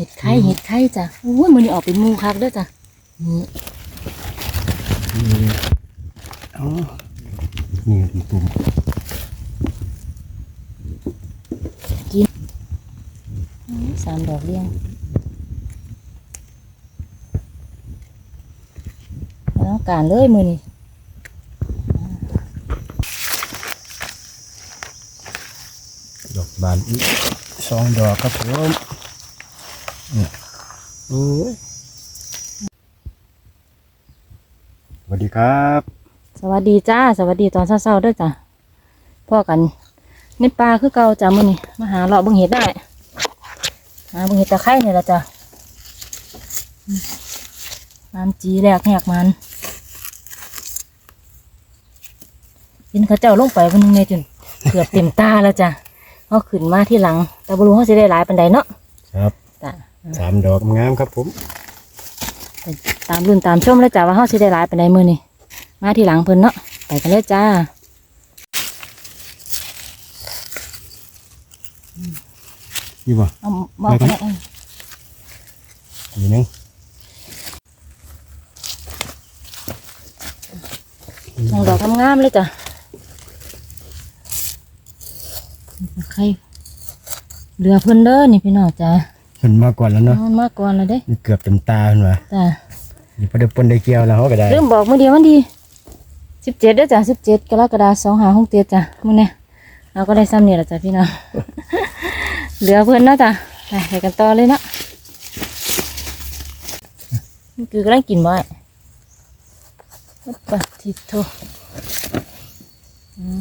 ห็ดไข่เห็ดไข่จ้ะโอ้ยมือนี้ออกเป็นหมูคักเด้อจ้ะนี่นี่อ๋อนี่เป็นตุ่มสามดอกเลี้ยงแล้วการเลยมือนี้ดอกบานอีกสองดอกครับผมนี่ โอ้ยสวัสดีครับ สวัสดีจ้า สวัสดีตอนเช้าๆเด้วยจ้ะพ่อกันในป่าคือเก่าจ้ะมือนี้มาหาเลาะเบิ่งเห็ดได้หาเบิ่งเห็ดตะไคร้นี่แหละจ้ะอืมน้ำจีแรกแหกมันเห็นเขาเจ้าลงไปวันนึงในจนเกือบเต็มตาแล้วจ้ะเขาขึ้นมาที่หลัง แต่บรู้เขาสิได้หลายปันใดเนาะครับจ้ะ สามดอกงามครับผมไปตามรุ่นตามชมแล้วจ้ะว่าเขาสิได้หลายปันใดมือนี่มาที่หลังเพิ่นเนาะไปกันเลยจ้านี่บ่เอาบอกไปเลยอีกหนึงมองดอกงามๆเลยจ้ะใครเรือเพิ่นเด้อนี่พี่น้องจ้ะ เพิ่นมาก่อนแล้วเนาะมันมาก่อนแล้วเด้นี่เกือบเต็มตาเพิ่นว่าจ้ะนี่พอได้ปนได้เกี่ยวแล้วเขาก็ได้เริ่มบอกมื้อเดียวมันดีสิบเจ็ดเด้อจ้ะสิบเจ็ดกรกฎาคมสองห้าหกเจ็ดจ้ะมื้อเนี้ยเราก็ได้ซ้ำนี่แหละจ้ะพี่น้องเหลือเพิ่นเนาะจ้ะไปไปกันต่อเลยเนาะนี่คือกำลังกินบ่อยปะทิโทอืม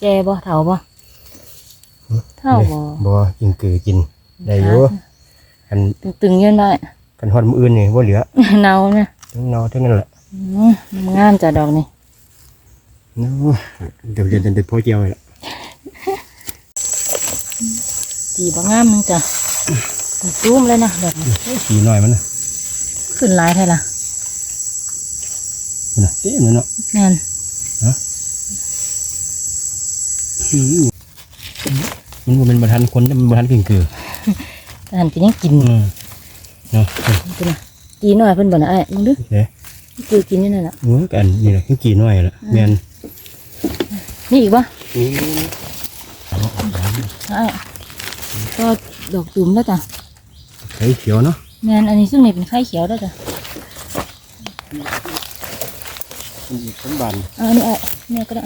แจบ่เถาบ่เท่าบ่บ่กินกือกินได้อยู่ กันตึงๆอยืนได้กันฮอดมื้ออื่นนี่บ่เหลือเนาเนี่ยทั้งเนาทั้งนั้นแหละอืมงามจ้ะดอกนี่เนาะเดี๋ยวเดี๋ยวเดี๋ยวพอเกี่ยวเลยล่ะจีบงามนึงจ้ะตุ้มเลยนะดอกนี้สีหน่อยมันน่ะขึ้นหลายเท่าล่ะมันน่ะเต็มเลยเนาะแม่นอืมมันบ่เป็นบ่ทันคนแต่มันบ่ทันกินกือแต่ หันกินยังกินอืมเนาะกินนะกีหน่อยเพิ่นบ่นะไอ้มึงดูเด้คือกินนี่นั่นน่ะโอ้ยกันนี่แหละคือกี่หน่อยละแม่นนี่อีกบ่นี่ไอ้ก็ดอกตุ่มแล้วจ้ะไข่เขียวเนาะแม่นอันนี้ซึ่งนี่เป็นไข่เขียวแล้วจ้ะอีกสมบันเอาอันนี้ไอ้เนี่ยก็ได้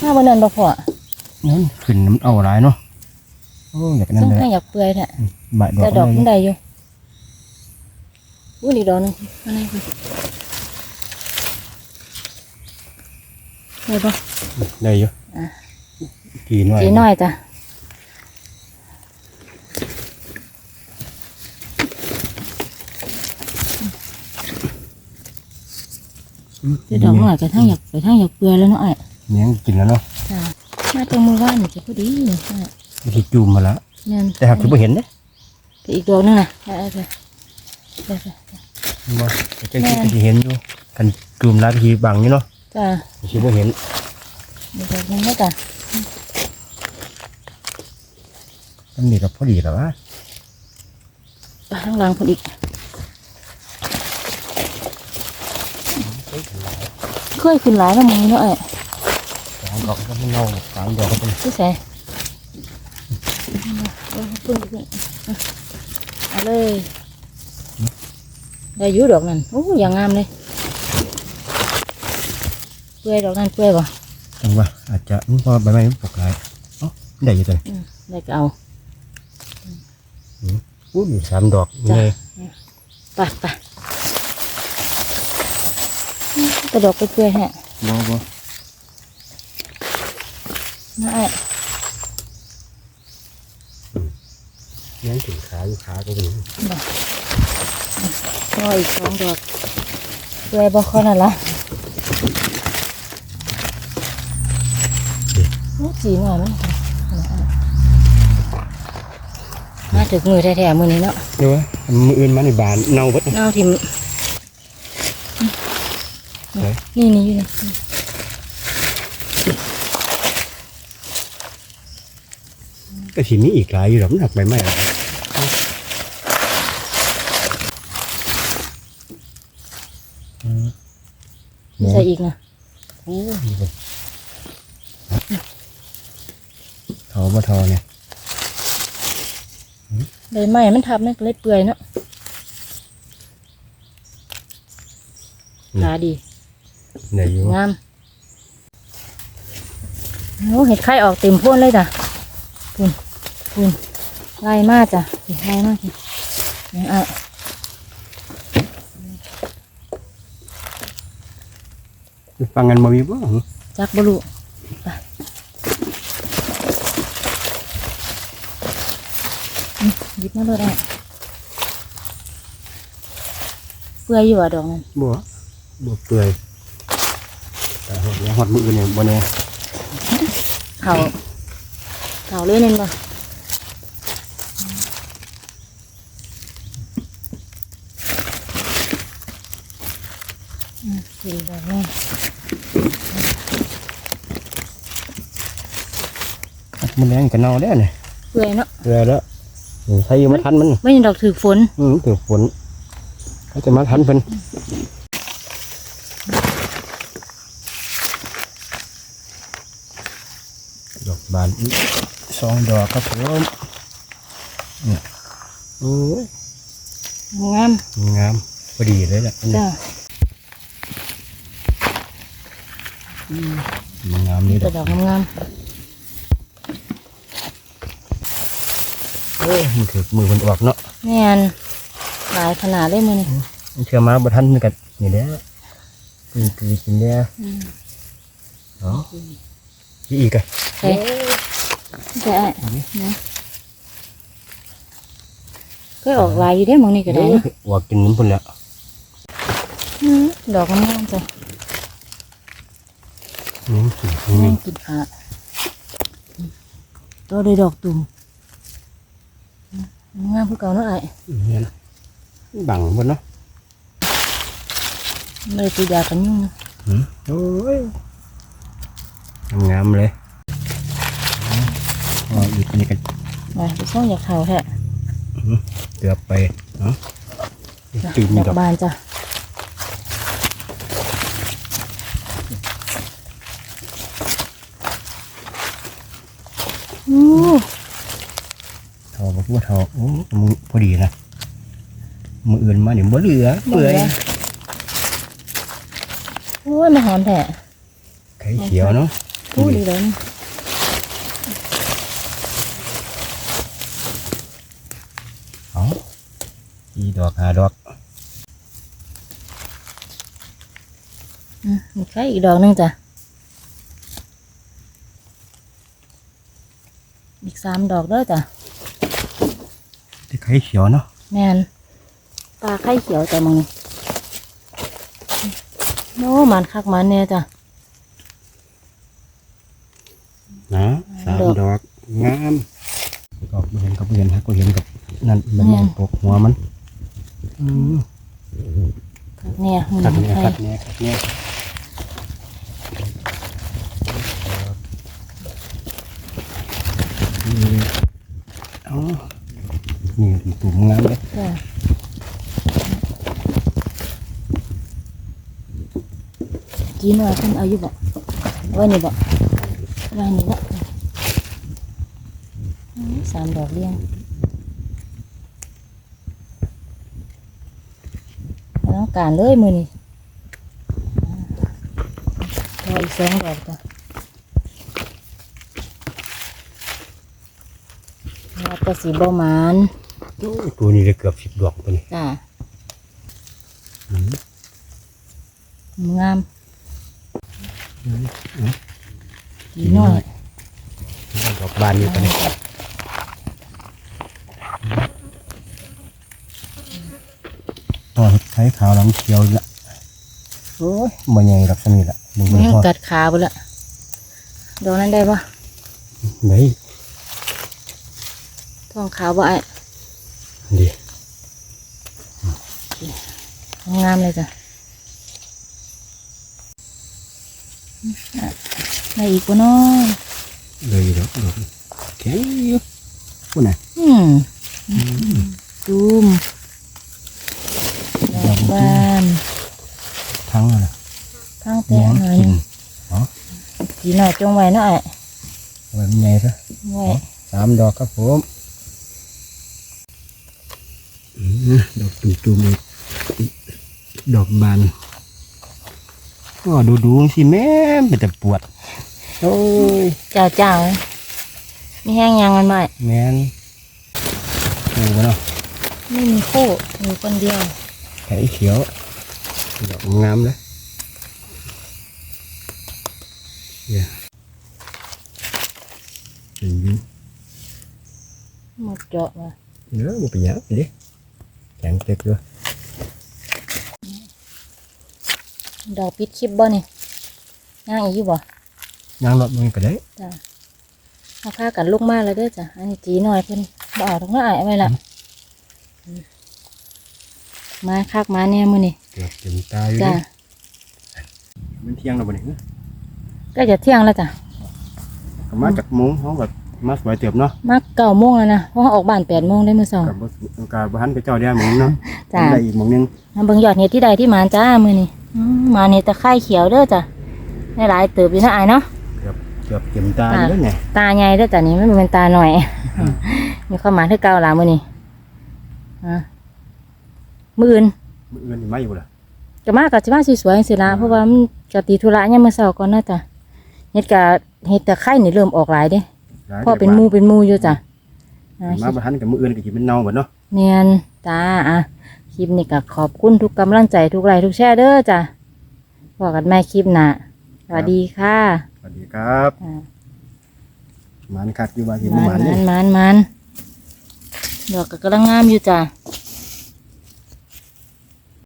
ถ้าวันนั้นบ่พอ นั่นขึ้นน้ำเอาหลายเนาะโอ้อยากนั่นซึ่งเลยให้อยากเปื่อยแท้บาดดอกแต่ดอกเลมันยได้อยู่อู้นี่ดอกหนึงอันนี้คือได้ปะได้อยู่อะกี่หน่อยจีน้อยจ้ะเดี๋ยวดอกหน่อยไปทางอยากไปทางอยากเปื่อยแล้วเนาะไอ้เนี่ยกินแล้วเนาะจ้ะ มาตรงมือว่านนี่จะพอดีนี่ไอ้วิธีจุ่มมาแล้วเนี่ยแต่หากที่บ่เห็นเด้ไปอีกดอกหนึงนะไอ้ไอ้ไปไปไปบ่จะคิดจะเห็นอยู่กันจุ่มแล้วทีบังอยู่เนาะจ้ะที่บ่เห็นอีกดอกหนึงแล้วจ้ะมันนี่ก็พอดีแล้ววะไปข้างหลังคนอีก เคยขึ้นหลายแล้วมึงเนาะไอ้ สองดอกก็ไม่เน่าสามดอกก็เป็นที่ใส่เอาขึ้นขึ้นเอาเลยได้อยูดอกนั่นโอ้อย่าง ไม้มันปกหลายเอ้าได้อยู่ตัวนี้ได้ก็เอาอู้ยสามดอกจ้ะเลยไปไปกระดอกไปเปื่อยๆฮะบ่บ่น่าไอ้ยังถึงขาอยู่ขาก็ดีก็อีกสองดอกเปื่อยบ่ค่อยนั่นละโอ้จีหน่อยมั้ยมาถึงมือแท้ๆมือนี้เนาะเดี๋ยวมืออื่นมาในบานเน่าเบิดเอาทิมไหนนี่นี่อยู่นี่ ก็สิมีอีกหลายอยู่หรอกมันหักใบไม้หรอกอืมใส่อีกนะโอ้ยนี่เลยเทาบ่เทาเนี่ยใบไม้มันทับมันก็เลยเปื่อยเนาะขาดีไหนอยู่งามโอ้เห็ดไข่ออกเต็มโพ่นเลยจ้ะ คุณคุณไล่มากจ้ะไล่มากจ้ะยังอะฟังกันมามีบ่จักบลูไปอืมหยิบมาเลยอะเปื่อยอยู่อะดอกนั้นบ่บ่เปื่อยแต่หอดเนี่ยหอดมือเนี่ยบ่เนี่ยเขา เขาเลยนั่นบ่อืมสี่ดอกนี่มันแรงกันเนาแล้วเนี่ยเปื่อยเนาะเปื่อยแล้วนี่ใส่มาทันมัน ไม่ดอกถือฝน อืมถือฝนเขาจะมาทันเพิ่นดอกบานอีก สองดอกครับผมเนี่ยโอ้ยงามงามพอดีเลยแหละอันนี้จ้ามันงามนี่แต่ดอกดอกงามโอ้ยมันถือมือมันออกเนาะๆแม่นหลายขนาดเลยมือนี่มันเชื่อมาบ่ทันมันกันนี่แหละกินกินกินเนี่ยอืมเนาะอีอีกอะ ใช่ใช่นะเคยออกลายอยู่ได้หมองนี่ก็ได้เนาะว่ากินน้ำพุ่นแล้วอืมดอกงามๆจ้ะอืมอืนั่มงกินขาตัวเลยดอกตุ่มงามคือเก่าเนาะไอ้เนี่ยนะบังพุ่นเนาะไม่ได้ตียากันยุ่งนะอืมโอ้ยงามๆเลย อ๋ออีกนี่ก็มาไปช่องอยากเข่าแท้เกือบไปเนาะตื่นมีดอกดอกบานจ้ะอู้ทอบอกว่าทอโอ้มึงพอดีนะมืออื่นมาเดี๋ยวบ่เหลือเปื่อยโอ้ยมาหอมแท้ไข่เขียวเนาะพูดดีเลยนี่ เอา อีดอกหาดอกอืมมีใครอีกดอกหนึงจ้ะ อีกสามดอกเด้อจ้ะที่ไข่เขียวเนาะแม่นปลาไข่เขียวจ้ะมึงโน้มันคักมันเนี่ยจ้ะนะสามดอกดอกงามดอกบ่เห็นกับบ่เห็นฮะก็เห็นกับนั่นมันแม่นปกหัวมัน อืมคักเนี่ยมึงขัดเนี่ยไข่ขัดเนี่ยขัดเนี่ยอืมเอานี่ตุ่มงามเลยจ้ะกินว่าเพิ่นเอาอยู่บ่ไว้นี่บ่ไว้นี่ละอืมสามดอกเรียง บ่ต้องการเลยมือนี่รออีกสองดอกจ้ะว่าแต่สีบ่หมานโอ้ยตัวนี้ได้เกือบสิบดอกตัวนี้จ้ะอืมงามดีน้อยดอกบานอยู่ตัวนี้ ตัวไข่ขาวหลังเขียวอีกละโอ้ยบ่ใหญ่ดอกสนิทละมึงไม่เบิ่งให้พอกัดขาไปละโดนนั้นได้ปะไหนท้องขาวบ่ไอ้ดีงามเลยจ้ะได้อีกปะน้อยเลยดอกดอกแข็งอยู่พูดน่ะอืมซูมดอก บานทั้งอะไรทั้งแหนแต่มหน่อยกินอ๋อกินหน่อยจงไว้หน่อยเอาไว้มันใหญ่ซะไว้สามดอกครับผมอืมดอกตุ่มๆอีกดอกบานก็ดูดูๆสิแม่เป็นแต่ปวด โอ้ยเจ้าเจ้ามีแห้งยังมันไหมแม่นโอ้เนาะไม่มีคู่มีคนเดียว ไข่เขียวดอกงามเลยเนี่ยจริงหมดเจาะมาเนื้อมันเป็นหยังไปดิแข็งเต็กด้วยดอกปิดคลิปบ่นี่ย่างอีกอยู่บ่ยางรถมันก็ได้จ้ะมาพากันลูกมาแล้วเด้อจ้ะอันนี้จีหน่อยเพิ่นบ่เอาทั้งนั้นอายเอาไว้ละ มาคักมาแน่มื้อนี้เกือบเต็มตาอยู่จ้ะดิมันเที่ยงแล้วบ่เนี่ยก็จะเที่ยงแล้วจ้ะก็มาจากมุ้งห้องแบบมาสวยเติบเนาะมาเก้าโมงแล้วนะเพราะว่าออกบ้านแปดโมงได้มื้อสองกับกับบ้านไปเจ้าเดียวหมองเนาะจ้ะได้อีกหมองหนึงมาเบิ่งยอดเห็ดที่ใดที่หมานจ้ามื้อนี้อืมหมาเห็ดตะไคร้เขียวเด้อจ้ะได้หลายเติบอยู่นะอายเนาะเกือบเกือบเต็มตาอยู่แล้วเนี่ยตาใหญ่เด้อจ้ะนี่มันบ่เป็นตาหน่อย มีความหมายคือเก่าล่ะมื้อนี้อะ มื้ออื่นมืออื่นนี่มาอยู่ล่ะก็มาก็สิมาสวยๆจังซี่ล่ะเพราะว่ามันก็ติดธุระยามมื้อเช้าก่อนเนาะจ้ะเฮ็ดกะเฮ็ดตะไคร้นี่เริ่มออกหลายเด้หลายพอเป็นหมู่เป็นหมู่อยู่จ้ะอ่ามาบ้านกับมืออื่นก็สิเป็นเน่าหมดเนาะเนียนจ้าอะคลิปนี้ก็ขอบคุณทุกกำลังใจทุกไลค์ทุกแชร์เด้อจ้ะบอกกันใหม่คลิปหน้าสวัสดีค่ะสวัสดีครับอ่าหมันคักอยู่ว่าสิมับ่หมันนนี่ มันมันมันดอกก็กำลังงามอยู่จ้ะ